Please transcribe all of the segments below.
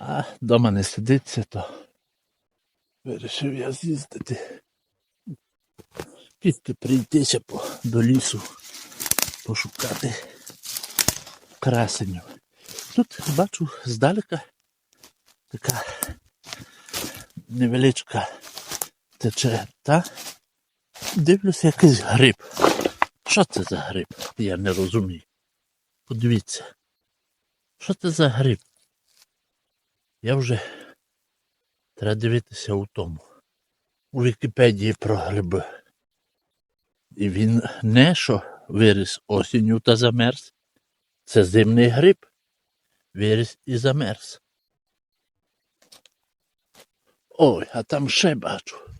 А дома не сидиться, то вирішив я з'їздити. Піти прийтися по, до лісу, пошукати красенів. Тут бачу здалека така невеличка тече, та дивлюся якийсь гриб. Що це за гриб? Я не розумію. Подивіться. Що це за гриб? Я вже треба дивитися у тому. У Вікіпедії про гриби. І він не що виріс осінню та замерз. Це зимний гриб. Виріс і замерз. Ой, а там ще бачу.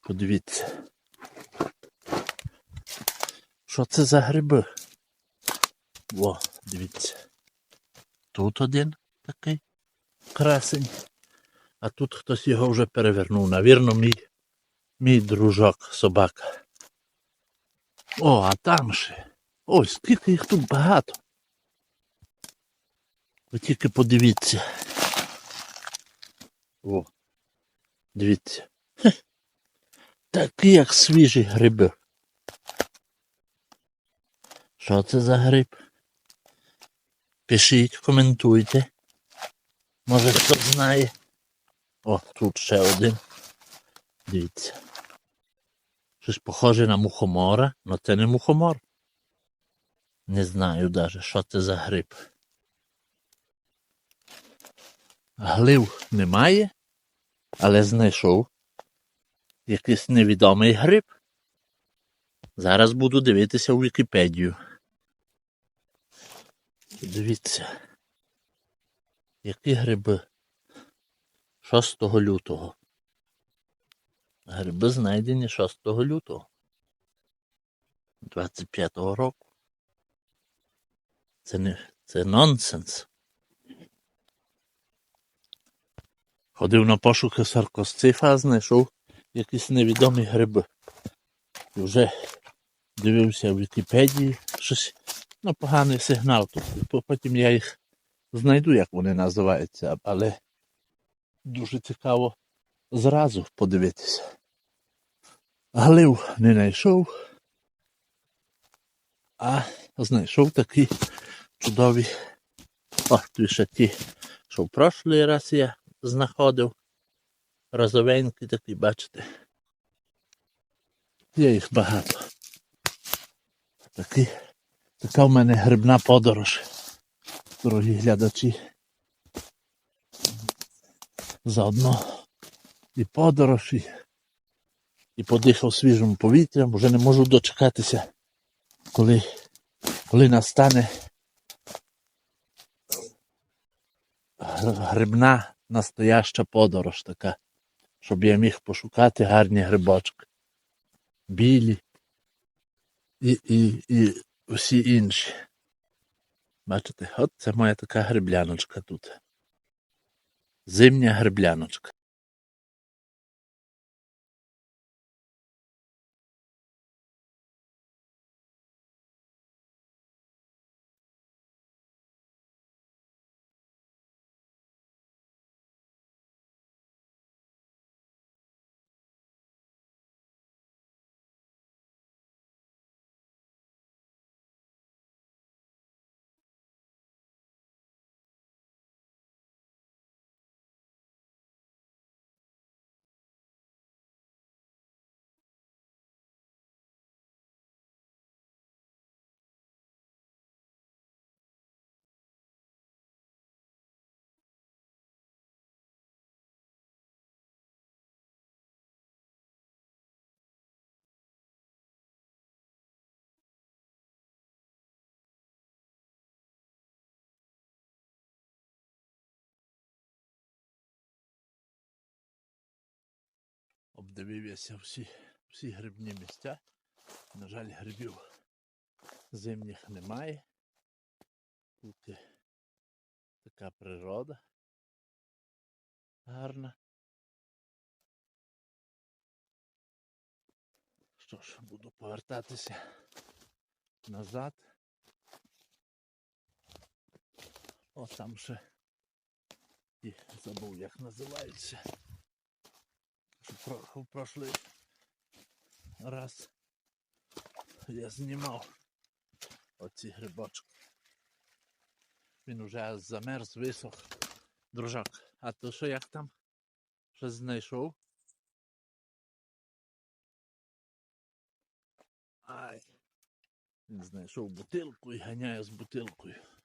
Подивіться. Що це за гриби? Во, дивіться. Тут один такий красень. А тут хтось його вже перевернув. Навірно, мій, мій дружок, собака. О, а там ще. Ой, скільки їх тут багато. Ви тільки подивіться. О, дивіться. Хе. Такі, як свіжі гриби. Що це за гриб? Пишіть, коментуйте. Може хто знає. О, тут ще один. Дивіться. Щось похоже на мухомора, але це не мухомор. Не знаю навіть, що це за гриб. Глив немає, але знайшов якийсь невідомий гриб. Зараз буду дивитися у Вікіпедію. Дивіться. Які гриби? 6 лютого. Гриби знайдені 6 лютого. 25-го року. Це не це нонсенс. Ходив на пошуки саркосцифа, знайшов якісь невідомі гриби. І вже дивився в Вікіпедії щось ну, поганий сигнал. Тобто потім я їх знайду, як вони називаються, але дуже цікаво зразу подивитися. Глив не знайшов, а знайшов такі чудові. Ті, що в прошлий раз я знаходив. Розовенькі такі, бачите. Є їх багато. Такі, така в мене грибна подорож, дорогі глядачі. Заодно і подорож, і, і подихав свіжим повітрям, вже не можу дочекатися, коли, коли настане грибна настояща подорож така, щоб я міг пошукати гарні грибочки. Білі і, і, і всі інші. Бачите, от це моя така грибляночка тут. Зимня грибляночка. Обдивився всі, всі грибні місця. На жаль, грибів зимніх немає. Тут є така природа гарна. Що ж, буду повертатися назад. О, там ще ті, забув як називаються. Що в прошлий раз я знімав оці грибочки. Він уже замерз, висох. Дружок, а то що як там? Щось знайшов? Ай. Він знайшов бутилку і ганяє з бутилкою.